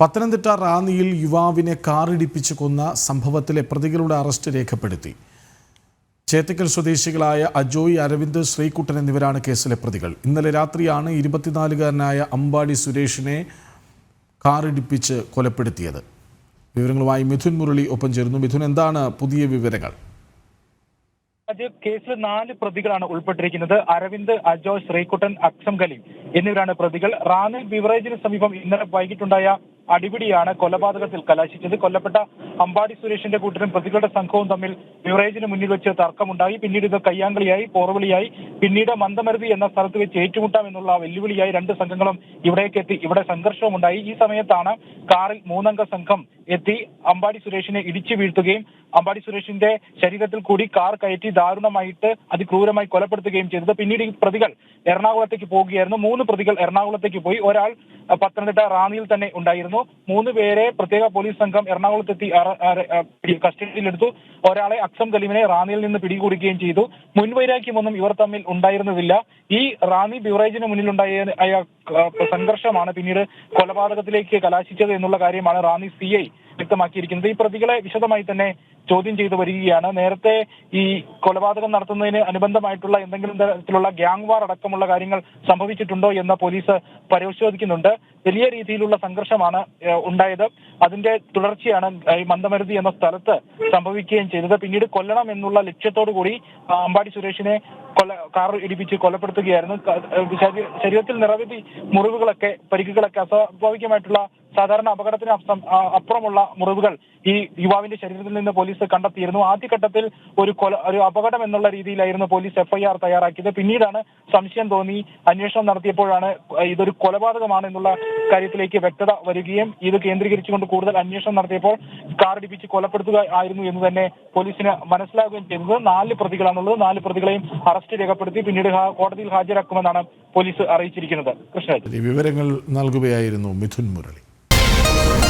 പത്തനംതിട്ട റാന്നിയിൽ യുവാവിനെ കാറിടിപ്പിച്ച് കൊന്ന സംഭവത്തിലെ പ്രതികളുടെ അറസ്റ്റ് രേഖപ്പെടുത്തി. ചേത്തക്കൽ സ്വദേശികളായ അജോയ് അരവിന്ദ് ശ്രീകുട്ടൻ എന്നിവരാണ് കേസിലെ പ്രതികൾ. ഇന്നലെ രാത്രിയാണ് ഇരുപത്തിനാലുകാരനായ അമ്പാടി സുരേഷിനെ കാറിടിപ്പിച്ച് കൊലപ്പെടുത്തിയത്. വിവരങ്ങളുമായി മിഥുൻ മുരളി ഒപ്പം ചേരുന്നു. മിഥുൻ എന്താണ് പുതിയ വിവരങ്ങൾ? കേസിൽ നാല് പ്രതികളാണ് ഉൾപ്പെട്ടിരിക്കുന്നത്. അരവിന്ദ് അജോയ് ശ്രീകുട്ടൻ അക്സം കലീം എന്നിവരാണ് പ്രതികൾ. റാന്നിൽ ബിവറേജിന് സമീപം ഇന്നലെ വൈകിട്ടുണ്ടായ അടിപിടിയാണ് കൊലപാതകത്തിൽ കലാശിച്ചത്. കൊല്ലപ്പെട്ട അമ്പാടി സുരേഷിന്റെ കൂട്ടരും പ്രതികളുടെ സംഘവും തമ്മിൽ ബിവറേജിന് മുന്നിൽ വെച്ച് തർക്കമുണ്ടായി. പിന്നീട് ഇത് കയ്യാങ്കളിയായി പോർവിളിയായി. പിന്നീട് മന്ദമരുതി എന്ന സ്ഥലത്ത് വെച്ച് ഏറ്റുമുട്ടാം എന്നുള്ള വെല്ലുവിളിയായി രണ്ട് സംഘങ്ങളും ഇവിടേക്ക് എത്തി. ഇവിടെ സംഘർഷവും ഉണ്ടായി ഈ സമയത്താണ് കാറിൽ മൂന്നംഗ സംഘം എത്തി. അമ്പാടി സുരേഷിനെ ഇടിച്ചു വീഴ്ത്തുകയും അമ്പാടി സുരേഷിന്റെ ശരീരത്തിൽ കൂടി കാർ കയറ്റി ദാരുണമായിട്ട് അതിക്രൂരമായി കൊലപ്പെടുത്തുകയും ചെയ്തത്. പിന്നീട് ഈ പ്രതികൾ എറണാകുളത്തേക്ക് പോവുകയായിരുന്നു മൂന്ന് പ്രതികൾ എറണാകുളത്തേക്ക് പോയി. ഒരാൾ പത്തനംതിട്ട റാന്നിയിൽ തന്നെ ഉണ്ടായിരുന്നു. മൂന്ന് പേരെ പ്രത്യേക പോലീസ് സംഘം എറണാകുളത്തെത്തി കസ്റ്റഡിയിലെടുത്തു. ഒരാളെ അക്സം കലീമിനെ റാന്നിയിൽ നിന്ന് പിടികൂടുകയും ചെയ്തു. മുൻവൈരാഗ്യമൊന്നും ഇവർ തമ്മിൽ ഉണ്ടായിരുന്നതില്ല. ഈ റാന്നി ബിവറേജിന് മുന്നിലുണ്ടായ സംഘർഷമാണ് പിന്നീട് കൊലപാതകത്തിലേക്ക് കലാശിച്ചത് എന്നുള്ള കാര്യമാണ് റാന്നി സി ഐ വ്യക്തമാക്കിയിരിക്കുന്നത്. ഈ പ്രതികളെ വിശദമായി തന്നെ ചോദ്യം ചെയ്തു വരികയാണ്. നേരത്തെ ഈ കൊലപാതകം നടത്തുന്നതിന് അനുബന്ധമായിട്ടുള്ള എന്തെങ്കിലും തരത്തിലുള്ള ഗ്യാങ് വാർ അടക്കമുള്ള കാര്യങ്ങൾ സംഭവിച്ചിട്ടുണ്ടോ എന്ന് പോലീസ് പരിശോധിക്കുന്നുണ്ട് വലിയ രീതിയിലുള്ള സംഘർഷമാണ് ഉണ്ടായത്. അതിന്റെ തുടർച്ചയാണ് ഈ മന്ദമരുതി എന്ന സ്ഥലത്ത് സംഭവിക്കുകയും ചെയ്തത്. പിന്നീട് കൊല്ലണം എന്നുള്ള ലക്ഷ്യത്തോടു കൂടി അമ്പാടി സുരേഷിനെ കൊല കാർ ഇടിപ്പിച്ച് കൊലപ്പെടുത്തുകയായിരുന്നു. ശരീരത്തിൽ നിരവധി മുറിവുകളൊക്കെ പരിക്കുകളൊക്കെ അസ്വാഭാവികമായിട്ടുള്ള സാധാരണ അപകടത്തിന് അപ്പുറമുള്ള മുറിവുകൾ ഈ യുവാവിന്റെ ശരീരത്തിൽ നിന്ന് പോലീസ് കണ്ടെത്തിയിരുന്നു. ആദ്യഘട്ടത്തിൽ ഒരു കൊല ഒരു അപകടം എന്നുള്ള രീതിയിലായിരുന്നു പോലീസ് എഫ്ഐആർ തയ്യാറാക്കിയത്. പിന്നീടാണ് സംശയം തോന്നി അന്വേഷണം നടത്തിയപ്പോഴാണ് ഇതൊരു കൊലപാതകമാണ് എന്നുള്ള കാര്യത്തിലേക്ക് വ്യക്തത വരികയും ഇത് കേന്ദ്രീകരിച്ചുകൊണ്ട് കൂടുതൽ അന്വേഷണം നടത്തിയപ്പോൾ കാറിടിപ്പിച്ച് കൊലപ്പെടുത്തുക ആയിരുന്നു എന്ന് തന്നെ പോലീസിന് മനസ്സിലാകുകയും ചെയ്തത്. നാല് പ്രതികളാണുള്ളത്. നാല് പ്രതികളെയും അറസ്റ്റ് രേഖപ്പെടുത്തി പിന്നീട് കോടതിയിൽ ഹാജരാക്കുമെന്നാണ് പോലീസ് അറിയിച്ചിരിക്കുന്നത്. കൃഷ്ണ. വിവരങ്ങൾ നൽകുകയായിരുന്നു മിഥുൻ മുരളി. you